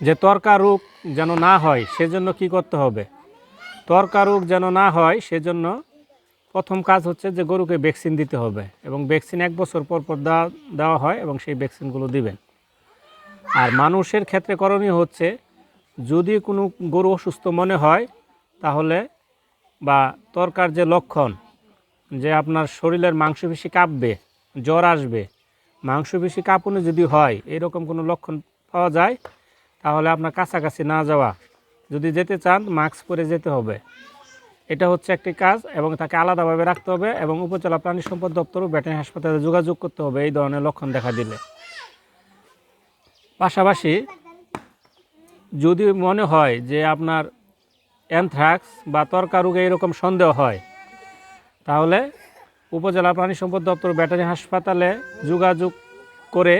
যে তর্কা রোগ যেন না হয়, সেজন্য কি করতে হবে? তর্কা রোগ যেন না হয়, সেজন্য প্রথম কাজ হচ্ছে যে গরুকে ভ্যাকসিন দিতে হবে এবং ভ্যাকসিন এক বছর পর পর দেওয়া দেওয়া হয় এবং সেই ভ্যাকসিনগুলো দিবেন। আর মানুষের ক্ষেত্রে করণীয় হচ্ছে যদি কোনো গরু অসুস্থ মনে হয়, তাহলে বা তরকার যে লক্ষণ, যে আপনার শরীরের মাংসপেশি কাঁপবে, জ্বর আসবে, মাংসপেশি কাঁপুনি যদি হয়, এরকম কোনো লক্ষণ পাওয়া যায় তাহলে আপনার কাছাকাছি না যাওয়া। যদি যেতে চান, মাস্ক পরে যেতে হবে। এটা হচ্ছে একটি কাজ এবং তাকে আলাদাভাবে রাখতে হবে এবং উপজেলা প্রাণী সম্পদ দপ্তর ও ভেটেরিনারি হাসপাতালে যোগাযোগ করতে হবে। এই ধরনের লক্ষণ দেখা দিলে। পাশাপাশি যদি মনে হয় যে আপনার অ্যানথ্রাক্স বা তর্কা রোগে এরকম সন্দেহ হয়, তাহলে উপজেলা প্রাণী সম্পদ দপ্তর ব্যাটারি হাসপাতালে যোগাযোগ করে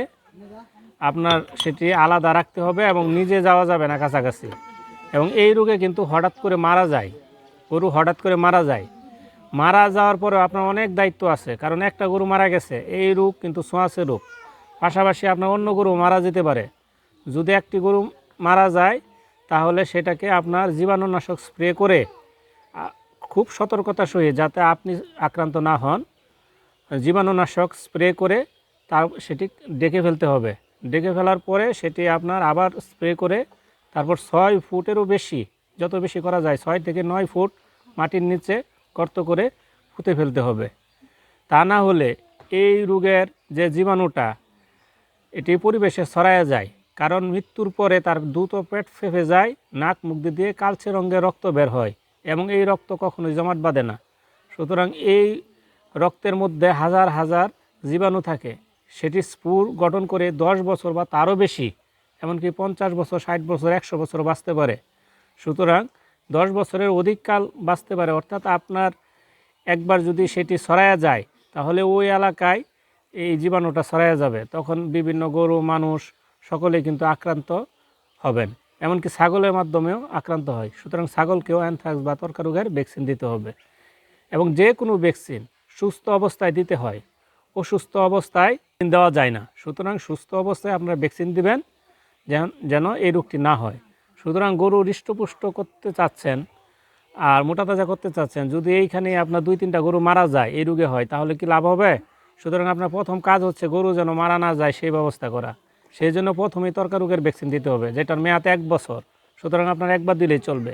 আপনার সেটি আলাদা রাখতে হবে এবং নিজে যাওয়া যাবে না কাছাকাছি। এবং এই রোগে কিন্তু হঠাৎ করে মারা যায়। গরু হঠাৎ করে মারা যায়। মারা যাওয়ার পরেও আপনার অনেক দায়িত্ব আছে, কারণ একটা গরু মারা গেছে, এই রোগ কিন্তু ছোঁয়াচে রোগ। পাশাপাশি আপনার অন্য গরু মারা যেতে পারে। যদি একটি গরু মারা যায়, তাহলে সেটাকে আপনার জীবাণুনাশক স্প্রে করে খুব সতর্কতা সহিত যাতে আপনি আক্রান্ত না হন, জীবাণুনাশক স্প্রে করে তা সেটি ডেকে ফেলতে হবে। ডেকে ফেলার পরে সেটি আপনার আবার স্প্রে করে তারপর ছয় ফুটেরও বেশি, যত বেশি করা যায়, ছয় থেকে নয় ফুট মাটির নিচে গর্ত করে পুঁতে ফেলতে হবে। তা না হলে এই রোগের যে জীবাণুটা, এটি পরিবেশে ছড়ায়া যায়, কারণ মৃত্যুর পরে তার দ্রুত পেট ফেঁপে যায়, নাক মুখ দিয়ে কালচে রঙের রক্ত বের হয় এবং এই রক্ত কখনোই জমাট বাঁধে না। সুতরাং এই রক্তের মধ্যে হাজার হাজার জীবাণু থাকে। সেটি স্পুর গঠন করে দশ বছর বা তারও বেশি, এমনকি পঞ্চাশ বছর, ষাট বছর, একশো বছর বাঁচতে পারে। সুতরাং দশ বছরের অধিক কাল বাঁচতে পারে। অর্থাৎ আপনার একবার যদি সেটি ছড়ায়া যায়, তাহলে ওই এলাকায় এই জীবাণুটা ছড়ায়া যাবে। তখন বিভিন্ন গরু, মানুষ সকলেই কিন্তু আক্রান্ত হবেন। এমনকি ছাগলের মাধ্যমেও আক্রান্ত হয়। সুতরাং ছাগলকেও অ্যানথ্রাক্স বা তর্কা রোগের ভ্যাকসিন দিতে হবে। এবং যে কোনো ভ্যাকসিন সুস্থ অবস্থায় দিতে হয়। অসুস্থ অবস্থায় দেওয়া যায় না। সুতরাং সুস্থ অবস্থায় আপনারা ভ্যাকসিন দিবেন, যেন যেন এই রোগটি না হয়। সুতরাং গরু হৃষ্টপুষ্ট করতে চাচ্ছেন আর মোটা তাজা করতে চাচ্ছেন, যদি এইখানে আপনার দুই তিনটা গরু মারা যায়, এই রোগে হয়, তাহলে কি লাভ হবে? সুতরাং আপনার প্রথম কাজ হচ্ছে গরু যেন মারা না যায়, সেই ব্যবস্থা করা। সেই জন্য প্রথমেই তর্কা রোগের ভ্যাকসিন দিতে হবে, যেটার মেয়াদ এক বছর। সুতরাং আপনার একবার দিলেই চলবে।